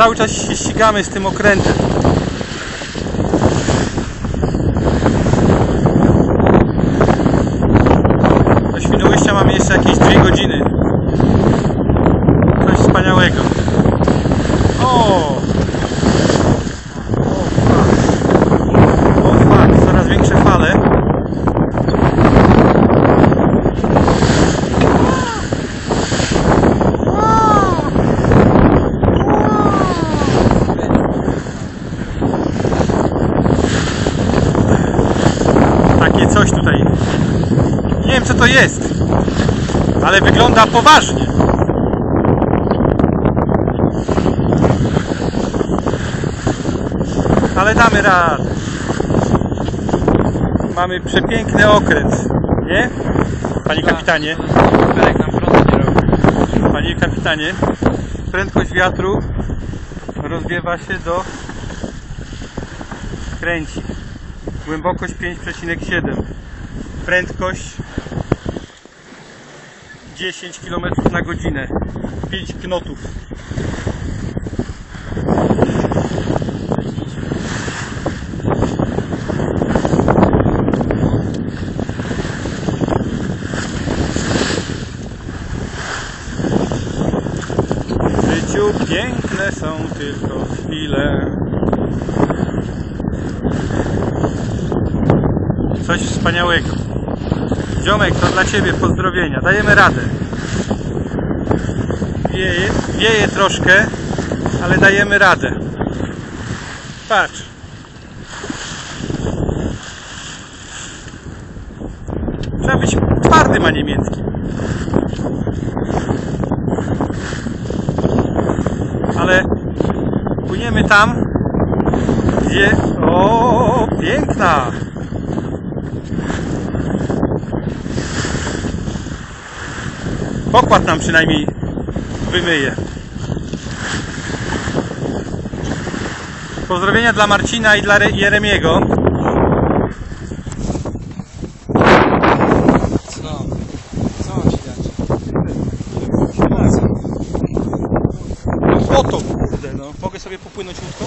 cały czas się ścigamy z tym okrętem. Do Świnoujścia mamy jeszcze jakieś 2 godziny. Coś wspaniałego. O! O fuck, coraz większe fale. Takie coś tutaj. Nie wiem co to jest, ale wygląda poważnie. Ale damy radę. Mamy przepiękny okręt, nie? Panie kapitanie, Berek nam prądu nie robi. panie kapitanie, prędkość wiatru rozwiewa się do kręci. Głębokość 5,7. Prędkość 10 km na godzinę. 5 knotów. Piękne są tylko chwile. Coś wspaniałego. Ziomek, to dla Ciebie pozdrowienia. Dajemy radę. Wieje, wieje troszkę, ale dajemy radę. Patrz. Trzeba być twardym, a niemieckim. Ale płyniemy tam, gdzie... O, piękna! Pokład nam przynajmniej wymyje. Pozdrowienia dla Marcina i dla Re- Jeremiego. Co? Co mam ci dać? Oto, kurde, no. Mogę sobie popłynąć łódką?